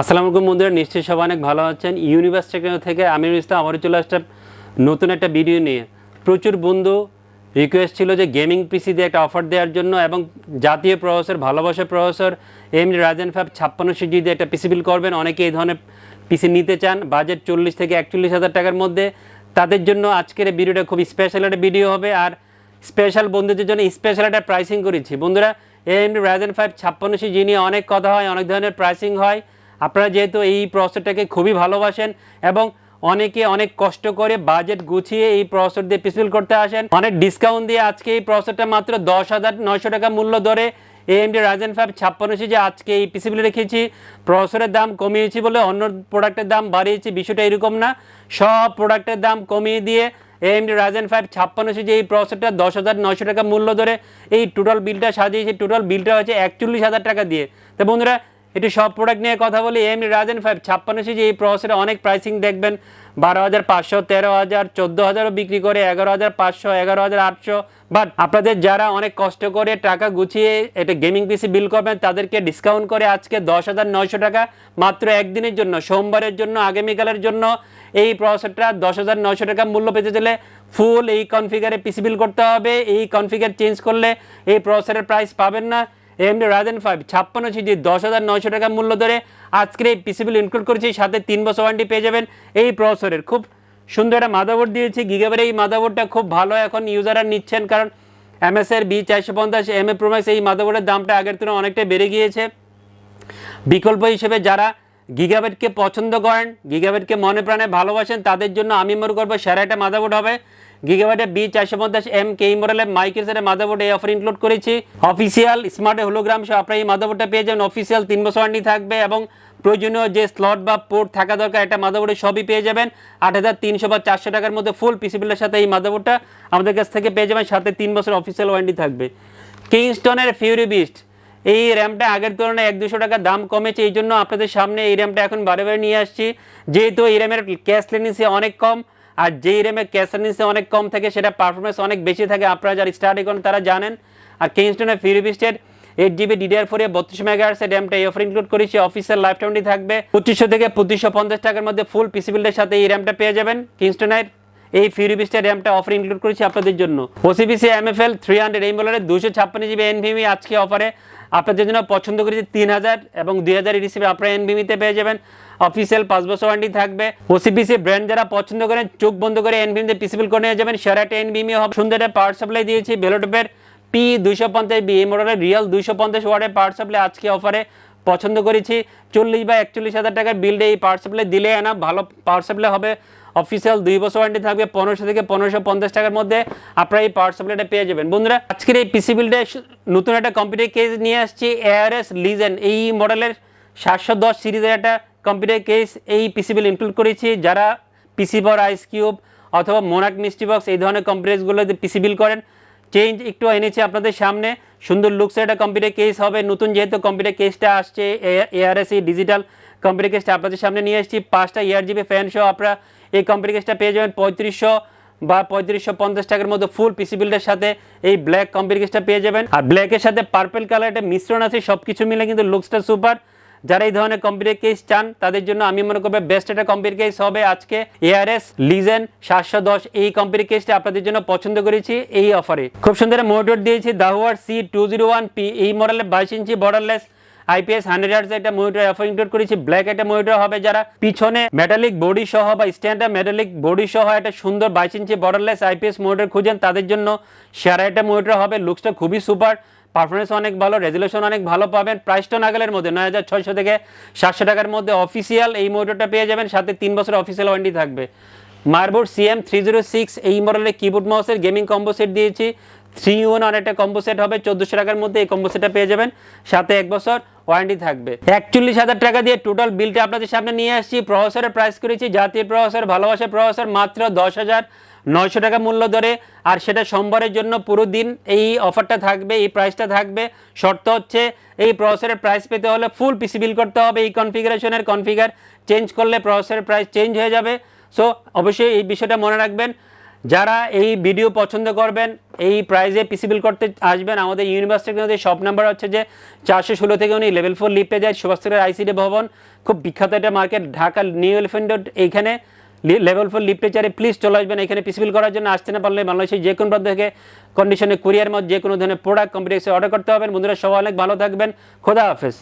আসসালামু আলাইকুম বন্ধুরা, নিশ্চয়ই সবাই অনেক ভালো আছেন। ইউনিভার্স থেকে আমিরুল ইসলাম আবারও চলে আসলাম নতুন একটা ভিডিও নিয়ে। প্রচুর বন্ধু রিকোয়েস্ট ছিল যে গেমিং পিসি দিয়ে একটা অফার দেওয়ার জন্য এবং জাতীয় প্রসেসর ভালোবাসা প্রসেসর এমনি রাজেন ফ্যাব ছাপ্পান্ন সিজি দিয়ে একটা পিসি বিল করবেন। অনেকে এই ধরনের পিসি নিতে চান বাজেট চল্লিশ থেকে একচল্লিশ হাজার টাকার মধ্যে। তাদের জন্য আজকের এই ভিডিওটা খুব স্পেশাল একটা ভিডিও হবে। আর স্পেশাল বন্ধুদের জন্য স্পেশাল একটা প্রাইসিং করেছি। বন্ধুরা এমনি রাজেন ফাইভ ছাপ্পান্ন সিজি নিয়ে অনেক কথা হয়, অনেক ধরনের প্রাইসিং হয়। আপনারা যেহেতু এই প্রসেসটাকে খুবই ভালোবাসেন এবং অনেকে অনেক কষ্ট করে বাজেট গুছিয়ে এই প্রসেসর দিয়ে পিসিল করতে আসেন, অনেক ডিসকাউন্ট দিয়ে আজকে এই প্রসেসরটা মাত্র দশ হাজার নয়শো টাকা মূল্য ধরে এএমডি রাজেন ফাইভ ছাপ্পান্ন যে আজকে এই পিসিবিল রেখেছি। প্রসেসরের দাম কমিয়েছি বলে অন্য প্রোডাক্টের দাম বাড়িয়েছি, বিষয়টা এরকম না। সব প্রোডাক্টের দাম কমিয়ে দিয়ে এএমডি রাজেন ফাইভ ছাপ্পান্ন যে এই প্রসেসরটা দশ হাজার নয়শো টাকা মূল্য ধরে এই টোটাল বিলটা সাজিয়েছি। টোটাল বিলটা হচ্ছে একচল্লিশ হাজার টাকা দিয়ে। তো বন্ধুরা একটু সব প্রোডাক্ট নিয়ে কথা বলি। এমনি রাজেন ফাইভ ছাপ্পান্ন যে এই প্রসেসরে অনেক প্রাইসিং দেখবেন। বারো হাজার পাঁচশো, তেরো হাজার, চোদ্দ হাজারও বিক্রি করে, এগারো হাজার পাঁচশো, এগারো হাজার আটশো। বাট আপনাদের যারা অনেক কষ্ট করে টাকা গুছিয়ে এটা গেমিং পিসি বিল করবেন, তাদেরকে ডিসকাউন্ট করে আজকে দশ হাজার নয়শো টাকা মাত্র একদিনের জন্য, সোমবারের জন্য, আগামীকালের জন্য এই প্রসেসরটা দশ হাজার নয়শো টাকা মূল্য পেতে চলে ফুল এই কনফিগারে পিসি বিল করতে হবে। এই কনফিগার চেঞ্জ করলে এই প্রসেসরের প্রাইস পাবেন না। এমডি রাজেন ফাইভ ছাপ্পান্ন সিজি দশ হাজার নয়শো টাকা মূল্য ধরে আজকের এই পিসিবিল ইনক্লুড করেছি সাথে তিন বছর ওয়ারেন্টি পেয়ে যাবেন এই প্রসেসরের খুব সুন্দর একটা মাদাবোর্ড দিয়েছি গিগাবের এই মাদাবোর্ডটা খুব ভালো এখন ইউজাররা নিচ্ছেন, কারণ এমএসের বি চারশো পঞ্চাশ এম এ প্রোম্যাক্স এই মাদাবোর্ডের দামটা আগের তুলনায় অনেকটাই বেড়ে গিয়েছে। বিকল্প হিসেবে যারা গিগাবেটকে পছন্দ করেন গিগাবেটকে মনে প্রাণে ভালোবাসেন, তাদের জন্য আমি মনে করব সেরা একটা মাদাবোর্ড হবে। গিগাবাইটের বি চারশো পঞ্চাশ এম কে মডেলের মাইক্রোসের মাদাবোর্ড এই অফার ইনক্লুড করেছি। অফিসিয়াল স্মার্ট হোলোগ্রাম সহ আপনার এই মাদাবোর্ডটা পেয়ে যাবেন। অফিসিয়াল তিন বছর ওয়ারেন্টি থাকবে এবং প্রয়োজনীয় যে স্লট বা পোর্ট থাকা দরকার, একটা মাদাবোর্ডে সবই পেয়ে যাবেন। আট হাজার তিনশো বা চারশো টাকার মধ্যে ফুল পিসিবিলের সাথে এই মাদাবোর্ডটা আমাদের কাছ থেকে পেয়ে যাবেন। সাথে তিন বছর অফিসিয়াল ওয়ারেন্টি থাকবে। কিংস্টনের ফিউরি বিস্ট এই র্যামটা আগের তুলনায় এক দুশো টাকা দাম কমেছে এই জন্য আপনাদের সামনে এই র্যামটা এখন বারে বারে নিয়ে আসছি। যেহেতু এই র্যামের ক্যাশ লেনিসে অনেক কম আর যেই র্যামের ক্যাশ অনেক কম থাকে, সেটা পারফরমেন্স অনেক বেশি থাকে। আপনারা যারা স্টার্ট করেন, তারা জানেন। আর কিংস্টনের ফিউরিবিস্টের এইট জিবি ডিডিআর ফোর বত্রিশ মেগাহার্সের র্যামটা এই অফার ইনক্লুড করেছি অফিসের লাইফ টাইমটি থাকবে। পঁচিশশো থেকে পঁচিশশো পঞ্চাশ টাকার মধ্যে ফুল পিসিবিলের সাথে এই র্যামটা পেয়ে যাবেন। কিংস্টনের এই ফিউরিবিস্টের র্যামটা অফার ইনক্লুড করেছি আপনাদের জন্য। ওসিবিসি এমএফএল থ্রি হান্ড্রেড এই বলারে দুশো ছাপ্পান্ন জিবি এনভিমি আজকে অফারে আপনাদের জন্য পছন্দ করেছি তিন হাজার এবং দুই হাজার রিসিভে আপনারা এনভিমিতে পেয়ে যাবেন। অফিসিয়াল পাঁচ বছর ওয়ারেন্টি থাকবে। ওসিপিসি ব্র্যান্ড যারা পছন্দ করেন, চোখ বন্ধ করে এনভিমিতে পিসিবিল করে নিয়ে যাবেন। সেরা একটা এনভিমি হবে। সুন্দর একটা পাওয়ার সাপ্লাই দিয়েছি ভেলোটপের পি দুইশো পঞ্চাশ বি এই মডেলের রিয়াল দুইশো পঞ্চাশ ওয়ার্ডের পাওয়ার সাপ্লাই আজকে অফারে পছন্দ করেছি। চল্লিশ বা একচল্লিশ হাজার টাকার বিলডে এই পাওয়ার সাপ্লাই দিলে না, ভালো পাওয়ার সাপ্লাই হবে। অফিসিয়াল দুই বছর ওয়ারেন্টি থাকবে পনেরোশো থেকে পনেরোশো পঞ্চাশ টাকার মধ্যে আপনারা এই পাওয়ার সাপ্লাইটা পেয়ে যাবেন। বন্ধুরা, আজকের এই পিসি বিলডে নতুন একটা কম্পিউটার কেস নিয়ে আসছি এআরএস লিজেন এই মডেলের সাতশো দশ সিরিজের একটা কম্পিউটার কেস এই পিসি বিল ইনক্লুড করেছি। যারা পিসি বর আইস কিউব অথবা মোনাক মিস্টি বক্স এই ধরনের কম্পিউটারগুলোতে পিসি বিল করেন চেঞ্জ একটু এনেছি আপনাদের সামনে। সুন্দর লুকসের একটা কম্পিউটার কেস হবে। নতুন যেহেতু কম্পিউটার কেসটা আসছে এআরএস ডিজিটাল কম্পিউটার কেসটা আপনাদের সামনে নিয়ে এসেছি। পাঁচটা ইয়ার জিবি ফ্যান সহ আপনারা এই কম্পিউটার কেসটা পেয়ে যাবেন। পঁয়ত্রিশশো বা পঁয়ত্রিশশো পঞ্চাশ টাকার মধ্যে ফুল পিসি বিল্ডের সাথে এই ব্ল্যাক কম্পিউটার কেসটা পেয়ে যাবেন। আর ব্ল্যাকের সাথে পার্পেল কালার একটা মিশ্রণ আছে সব কিছু মিলে কিন্তু লুকসটা সুপার যারা এই ধরনের কম্পিউটার কেস চান, তাদের জন্য আমি মনে করব বেস্ট একটা কম্পিউটার কেস হবে আজকে এআরএস লিজেন সাতশো দশ। এই কম্পিউটার কেসটা আপনাদের জন্য পছন্দ করেছি, এই অফারে খুব সুন্দর মোটর দিয়েছি দাহুয়ার C two zero one P এই মডেলের বাইশ ইঞ্চি বর্ডারলেস আইপিএস হান্ড্রেড একটা মনিটর অফার ইনক্লুড করেছি ব্ল্যাক একটা মনিটর হবে যারা পিছনে মেটালিক বডি সহ বা স্ট্যান্ডার্ড মেটালিক বডি সহ একটা সুন্দর বাইশ ইঞ্চি বর্ডারলেস আইপিএস মনিটর খুঁজেন, তাদের জন্য সেরা একটা মনিটর হবে লুকসটা খুবই সুপার পারফরমেন্স অনেক ভালো রেজুলেশন অনেক ভালো পাবেন। প্রাইসটা নাগালের মধ্যে, নয় হাজার ছয়শো থেকে সাতশো টাকার মধ্যে অফিসিয়াল এই মনিটরটা পেয়ে যাবেন। সাথে তিন বছর অফিসিয়াল ওয়ারেন্টি থাকবে। Motherboard CM three zero six এই মডেলের কিবোর্ড মাউসের গেমিং কম্বো সেট দিয়েছি। থ্রি ওয়ান আর একটা কম্বো সেট হবে, চোদ্দোশো টাকার মধ্যে এই কম্বো সেটটা পেয়ে যাবেন। সাথে এক বছর ওয়ারেন্টি থাকবে। একচল্লিশ হাজার টাকা দিয়ে টোটাল বিলটা আপনাদের সামনে নিয়ে আসছি। প্রসেসরের প্রাইস করেছি, জাতীয় প্রসেসর ভালোবাসা প্রসেসর মাত্র দশ হাজার। নয়শো টাকা মূল্য ধরে, আর সেটা সোমবারের জন্য পুরো দিন এই অফারটা থাকবে, এই প্রাইসটা থাকবে। শর্ত হচ্ছে, এই প্রসেসরের প্রাইস পেতে হলে ফুল পিসি বিল করতে হবে, এই কনফিগারেশনের কনফিগার চেঞ্জ করলে প্রসেসরের প্রাইস চেঞ্জ হয়ে যাবে। সো অবশ্যই এই বিষয়টা মনে রাখবেন। যারা এই ভিডিও পছন্দ করবেন, এই প্রাইজে পিসিবিল করতে আসবেন, আমাদের ইউনিভার্সিটির শপ নাম্বার হচ্ছে যে চারশো ষোলো থেকে উনি লেভেল ফোর লিফটে যায় সুভাষচন্দ্র আইসিডি ভবন। খুব বিখ্যাত একটা মার্কেট ঢাকা নিউ এলিফেন্ট এইখানে। লেভেল ফোর লিপ টেচারে প্লিজ চলে আসবেন, এখানে পিসিবিল করার জন্য আসতে না পারলে বাংলাদেশের যে কোনো প্রান্ত থেকে কন্ডিশনে কুরিয়ার মধ্যে যে কোনো ধরনের প্রোডাক্ট কম্পিউটার অর্ডার করতে হবে বন্ধুরা, সবাই অনেক ভালো থাকবেন। খোদা হাফেজ।